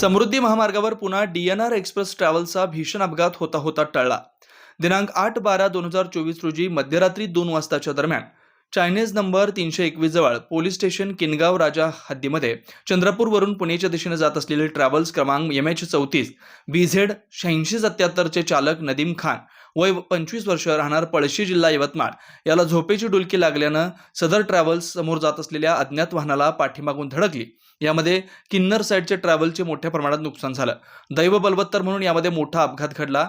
समृद्धी महामार्गावर पुन्हा DNR express ट्रॅव्हल्सचा भीषण अपघात होता होता टळला. दिनांक आठ बारा दोन हजार चोवीस रोजी मध्यरात्री दोन वाजताच्या दरम्यान चायनीज नंबर तीनशे एकवीस जवळ पोलीस स्टेशन किनगाव राजा हद्दीमध्ये चंद्रपूरवरून पुणेच्या दिशेने जात असलेले ट्रॅव्हल्स क्रमांक एम एच चौतीस बी झेड शहाऐंशी सत्याहत्तरचे चालक नदीम खान वय पंचवीस वर्ष राहणार पळशी जिल्हा यवतमाळ. याला झोपेची डुलकी लागल्यानं सदर ट्रॅव्हल्स समोर जात असलेल्या अज्ञात वाहनाला पाठीमागून धडकली. यामध्ये किन्नर साईडचे ट्रॅव्हलचे मोठ्या प्रमाणात नुकसान झालं. दैव बलवत्तर म्हणून यामध्ये मोठा अपघात घडला.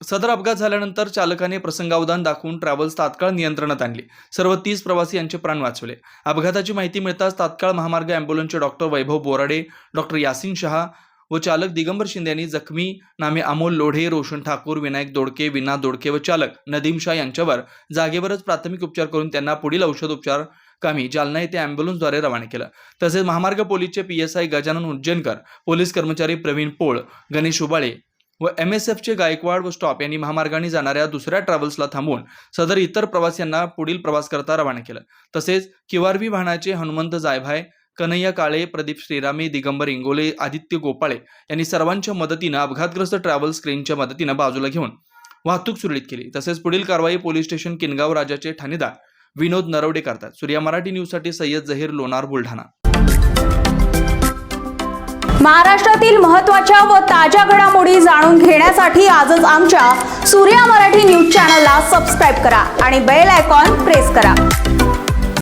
सदर अपघात झाल्यानंतर चालकाने प्रसंगावधान दाखवून ट्रॅव्हल्स तात्काळ नियंत्रणात आणली. सर्व तीस प्रवासी यांचे प्राण वाचवले. अपघाताची माहिती मिळताच तात्काळ महामार्ग अँब्युलन्सचे डॉक्टर वैभव बोराडे डॉक्टर यासिन शहा व चालक दिगंबर शिंदे यांनी जखमी नामे अमोल लोढे रोशन ठाकूर विनायक दोडके विना दोडके व चालक नदीम शाह यांच्यावर जागेवरच प्राथमिक उपचार करून त्यांना पुढील औषध उपचार कामी जालना येथे अँब्युलन्सद्वारे रवाना केलं. तसेच महामार्ग पोलीसचे P S I Gajanan Ujjainkar police कर्मचारी प्रवीण पोळ गणेश उबाळे व एम एस एफचे गायकवाड व स्टॉप यांनी महामार्गाने जाणाऱ्या दुसऱ्या ट्रॅव्हल्सला थांबवून सदर इतर प्रवाशांना पुढील प्रवास करता रवाना केलं. तसेच किवारवी वाहनाचे हनुमंत जायभाय कन्हैया काळे प्रदीप श्रीरामे दिगंबर इंगोले आदित्य गोपाळे यांनी सर्वांच्या मदतीनं अपघातग्रस्त ट्रॅव्हल स्क्रीनच्या मदतीनं बाजूला घेऊन वाहतूक सुरळीत केली. तसेच पुढील कारवाई पोलीस स्टेशन किनगाव राजाचे ठाणेदार विनोद नरवडे करतात. सूर्या मराठी न्यूजसाठी सय्यद जहीर लोणार बुलढाणा. महाराष्ट्रातील महत्त्वाच्या व ताज्या घडामोडी जाणून घेण्यासाठी आजच आमच्या सूर्या मराठी न्यूज चॅनलला सबस्क्राईब करा आणि बेल आयकॉन प्रेस करा.